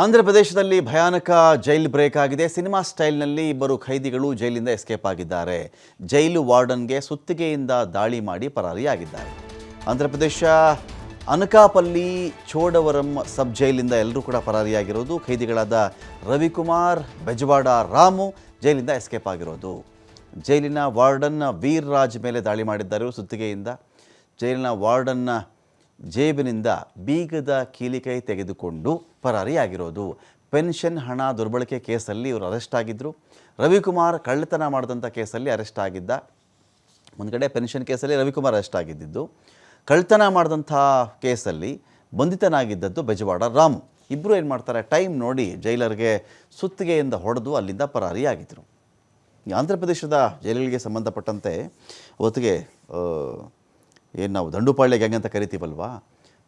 ಆಂಧ್ರ ಪ್ರದೇಶದಲ್ಲಿ ಭಯಾನಕ jail break ಆಗಿದೆ. ಸಿನಿಮಾ ಸ್ಟೈಲ್ನಲ್ಲಿ ಇಬ್ಬರು ಖೈದಿಗಳು ಜೈಲಿಂದ ಎಸ್ಕೇಪ್ ಆಗಿದ್ದಾರೆ. ಜೈಲು ವಾರ್ಡನ್ಗೆ ಸುತ್ತಿಗೆಯಿಂದ ದಾಳಿ ಮಾಡಿ ಪರಾರಿಯಾಗಿದ್ದಾರೆ. ಆಂಧ್ರ ಪ್ರದೇಶ ಅನಕಾಪಲ್ಲಿ ಚೋಡವರಂ ಸಬ್ ಜೈಲಿಂದ ಎಲ್ಲರೂ ಕೂಡ ಪರಾರಿಯಾಗಿರೋದು. ಖೈದಿಗಳಾದ ರವಿಕುಮಾರ್, ಬೆಜವಾಡ, ರಾಮು ಜೈಲಿಂದ ಎಸ್ಕೇಪ್ ಆಗಿರೋದು. ಜೈಲಿನ ವಾರ್ಡನ್ನ ವೀರ್ ರಾಜ್ ಮೇಲೆ ದಾಳಿ ಮಾಡಿದ್ದಾರೆ ಸುತ್ತಿಗೆಯಿಂದ. ಜೈಲಿನ ವಾರ್ಡನ್ನ ಜೇಬಿನಿಂದ ಬೀಗದ ಕೀಲಿಕೈ ತೆಗೆದುಕೊಂಡು ಪರಾರಿಯಾಗಿರೋದು. ಪೆನ್ಷನ್ ಹಣ ದುರ್ಬಳಕೆ ಕೇಸಲ್ಲಿ ಇವರು ಅರೆಸ್ಟ್ ಆಗಿದ್ದರು ರವಿಕುಮಾರ್ ಕಳ್ಳತನ ಮಾಡಿದಂಥ ಕೇಸಲ್ಲಿ ಅರೆಸ್ಟ್ ಆಗಿದ್ದ. ಮುಂದ್ಗಡೆ ಪೆನ್ಷನ್ ಕೇಸಲ್ಲಿ ರವಿಕುಮಾರ್ ಅರೆಸ್ಟ್ ಆಗಿದ್ದಿದ್ದು. ಕಳ್ಳತನ ಮಾಡಿದಂಥ ಕೇಸಲ್ಲಿ ಬಂಧಿತನಾಗಿದ್ದದ್ದು ಬೆಜವಾಡ ರಾಮು. ಇಬ್ಬರು ಏನು ಮಾಡ್ತಾರೆ, ಟೈಮ್ ನೋಡಿ ಜೈಲರ್ಗೆ ಸುತ್ತಿಗೆಯಿಂದ ಹೊಡೆದು ಅಲ್ಲಿಂದ ಪರಾರಿಯಾಗಿದ್ದರು ಆಂಧ್ರ ಪ್ರದೇಶದ ಜೈಲುಗಳಿಗೆ ಸಂಬಂಧಪಟ್ಟಂತೆ ಹೊತ್ತಿಗೆ ಏನು ನಾವು ದಂಡುಪಾಳ್ಯ ಗ್ಯಾಂಗ್ ಅಂತ ಕರಿತೀವಲ್ವಾ?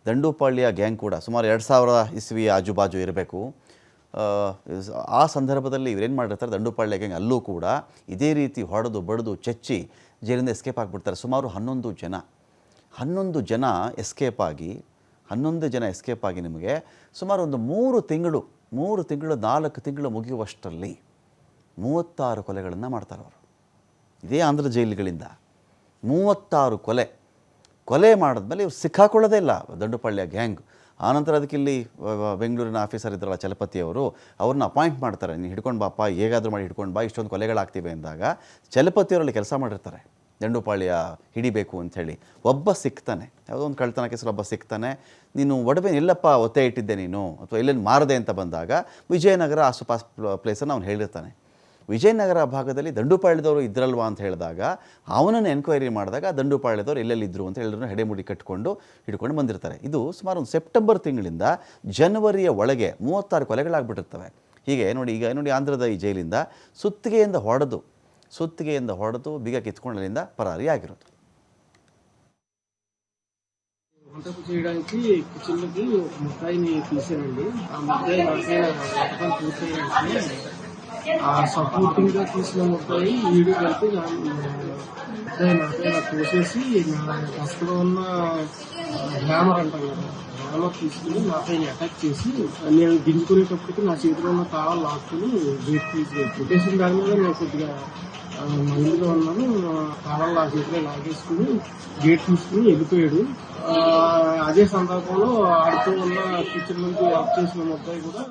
ದಂಡುಪಾಳ್ಯ ಗ್ಯಾಂಗ್ ಕೂಡ ಸುಮಾರು ಎರಡು ಸಾವಿರ ಇಸ್ವಿ ಆಜುಬಾಜು ಇರಬೇಕು. ಆ ಸಂದರ್ಭದಲ್ಲಿ ಇವ್ರೇನು ಮಾಡಿರ್ತಾರೆ, ದಂಡುಪಾಳ್ಯ ಗ್ಯಾಂಗ್ ಅಲ್ಲೂ ಕೂಡ ಇದೇ ರೀತಿ ಹೊಡೆದು ಬಡಿದು ಚಚ್ಚಿ ಜೈಲಿಂದ ಎಸ್ಕೇಪ್ ಆಗಿಬಿಡ್ತಾರೆ. ಸುಮಾರು ಹನ್ನೊಂದು ಜನ ಹನ್ನೊಂದು ಜನ ಎಸ್ಕೇಪ್ ಆಗಿ, ಹನ್ನೊಂದು ಜನ ಎಸ್ಕೇಪ್ ಆಗಿ ನಿಮಗೆ ಸುಮಾರು ಒಂದು ಮೂರು ತಿಂಗಳು ಮೂರು ತಿಂಗಳು, ನಾಲ್ಕು ತಿಂಗಳು ಮುಗಿಯುವಷ್ಟರಲ್ಲಿ ಮೂವತ್ತಾರು ಕೊಲೆಗಳನ್ನು ಮಾಡ್ತಾರೆ ಅವರು ಇದೇ ಆಂಧ್ರ ಜೈಲುಗಳಿಂದ ಮೂವತ್ತಾರು ಕೊಲೆ. ಕೊಲೆ ಮಾಡಿದ್ಮೇಲೆ ಇವ್ರು ಸಿಕ್ಕಾಕೊಳ್ಳೋದೇ ಇಲ್ಲ. ದಂಡುಪಾಳ್ಯ ಗ್ಯಾಂಗ್. ಆನಂತರ ಅದಕ್ಕೆ ಇಲ್ಲಿ ಬೆಂಗಳೂರಿನ ಆಫೀಸರ್ ಇದ್ರಲ್ಲ ಚಲಪತಿ ಅವರು, ಅವ್ರನ್ನ ಅಪಾಯಿಂಟ್ ಮಾಡ್ತಾರೆ. ನೀನು ಹಿಡ್ಕೊಂಡು ಬಾಪ, ಹೇಗಾದರೂ ಮಾಡಿ ಹಿಡ್ಕೊಂಡು ಬಾ, ಇಷ್ಟೊಂದು ಕೊಲೆಗಳಾಗ್ತಿವೆ ಅಂದಾಗ ಚಲಪತಿಯವರಲ್ಲಿ ಕೆಲಸ ಮಾಡಿರ್ತಾರೆ. ದಂಡುಪಾಳ್ಯ ಹಿಡಿಬೇಕು ಅಂಥೇಳಿ. ಒಬ್ಬ ಸಿಗ್ತಾನೆ ಯಾವುದೋ ಒಂದು ಕಳ್ತನ ಕೆಸರು ಒಬ್ಬ ಸಿಗ್ತಾನೆ ನೀನು ಒಡವೆ, ಎಲ್ಲಪ್ಪ ಒತ್ತೆ ಇಟ್ಟಿದ್ದೆ ನೀನು, ಅಥವಾ ಎಲ್ಲೆಲ್ಲಿ ಮಾರದೆ ಅಂತ ಬಂದಾಗ ವಿಜಯನಗರ ಆಸುಪಾಸ್ ಪ್ಲೇಸನ್ನು ಅವ್ನು ಹೇಳಿರ್ತಾನೆ. ವಿಜಯನಗರ ಭಾಗದಲ್ಲಿ ದಂಡುಪಾಳ್ಯದವರು ಇದ್ರಲ್ವಾ ಅಂತ ಹೇಳಿದಾಗ ಅವನನ್ನು ಎನ್ಕ್ವೈರಿ ಮಾಡಿದಾಗ ದಂಡುಪಾಳ್ಯದವರು ಎಲ್ಲೆಲ್ಲಿದ್ದರು ಅಂತ ಹೇಳಿದ್ರು ಹೆಡೆಮುಡಿ ಕಟ್ಟಿಕೊಂಡು ಹಿಡ್ಕೊಂಡು ಬಂದಿರ್ತಾರೆ ಇದು ಸುಮಾರು ಒಂದು ಸೆಪ್ಟೆಂಬರ್ ತಿಂಗಳಿಂದ ಜನವರಿಯ ಒಳಗೆ ಮೂವತ್ತಾರು ಕೊಲೆಗಳಾಗ್ಬಿಟ್ಟಿರ್ತವೆ ಹೀಗೆ ನೋಡಿ ಈಗ ನೋಡಿ ಆಂಧ್ರದ ಈ ಜೈಲಿಂದ ಸುತ್ತಿಗೆಯಿಂದ ಹೊಡೆದು ಸುತ್ತಿಗೆಯಿಂದ ಹೊಡೆದು ಬೀಗ ಕಿತ್ಕೊಂಡು ಅಲ್ಲಿಂದ ಪರಾರಿಯಾಗಿರೋದು వంటకు చేయడానికి కిచెన్లోకి ఒక ముద్దాయిని తీసానండి ఆ ముద్దాయి నాకైనా ఆ సపోర్టింగ్గా తీసిన ముద్దాయి వీడియో కలిపి నా నాకైనా కోసేసి నా కష్టలో ఉన్న హ్యామర్ అంటాం కదా హ్యామర్ తీసుకుని నాపైన అటాక్ చేసి నేను దించుకునేటప్పటికి నా చేతిలో ఉన్న తాళాలు లాక్కుని గేట్ తీసుకుని కొట్టేసిన దాని మీద నేను కొద్దిగా మైండ్గా ఉన్నాను ఆ తాళాలు నా చేతిలో లాగేసుకుని గేట్ తీసుకుని వెళ్ళిపోయాడు. అదే సందర్భంలో ఆడుతూ ఉన్న కిచెన్ నుంచి ఆఫ్ చేసిన ముద్దాయి కూడా